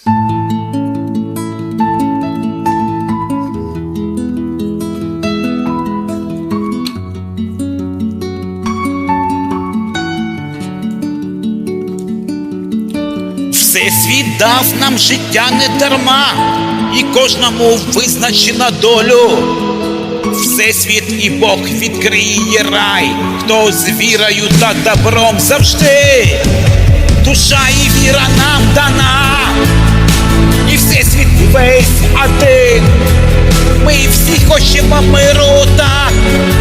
Всесвіт дав нам життя не дарма, і кожному визначена долю. Всесвіт і Бог відкриє рай, хто з вірою та добром завжди. Душа і віра нам дана, хочемо миру, так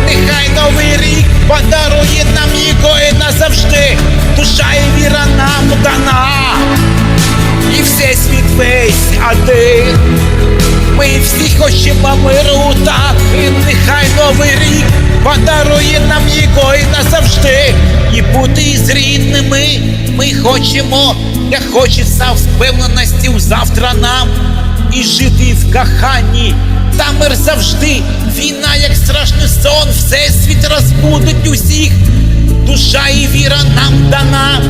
нехай новий рік подарує нам його і назавжди. Душа і віра нам дана, і всесвіт весь один. Ми всі хочемо миру, так і нехай новий рік подарує нам його і назавжди. І бути з рідними ми хочемо, як хочеться впевненості у завтра нам. І жити в коханні, та мир завжди. Війна, як страшний сон, всесвіт розбудить усіх. Душа і віра нам дана,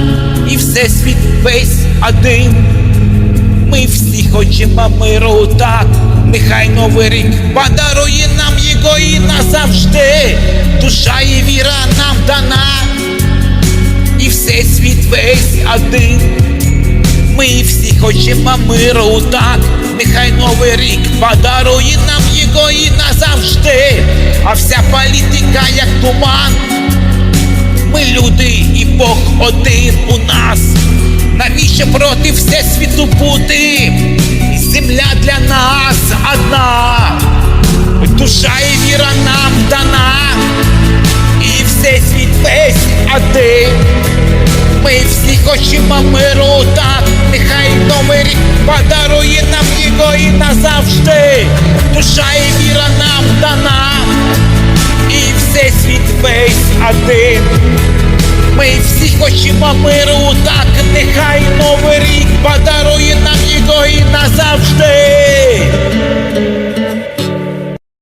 і всесвіт весь один. Ми всі хочемо миру, так нехай новий рік подарує нам його і назавжди. Душа і віра нам дана, і всесвіт весь один. Ми всі хочемо миру, так новий рік подарує нам його і назавжди. А вся політика як туман. Ми люди і Бог один у нас. Навіщо проти всесвіту бути? Земля для нас одна, душа і віра нам дана, і всесвіт весь один. Ми всі хочемо миру, так нехай новий рік подарує Швидко і назавжди душа і віра нам дана, і все світ весь один. Ми всі хочемо миру, так нехай новий рік подарує нам його і назавжди.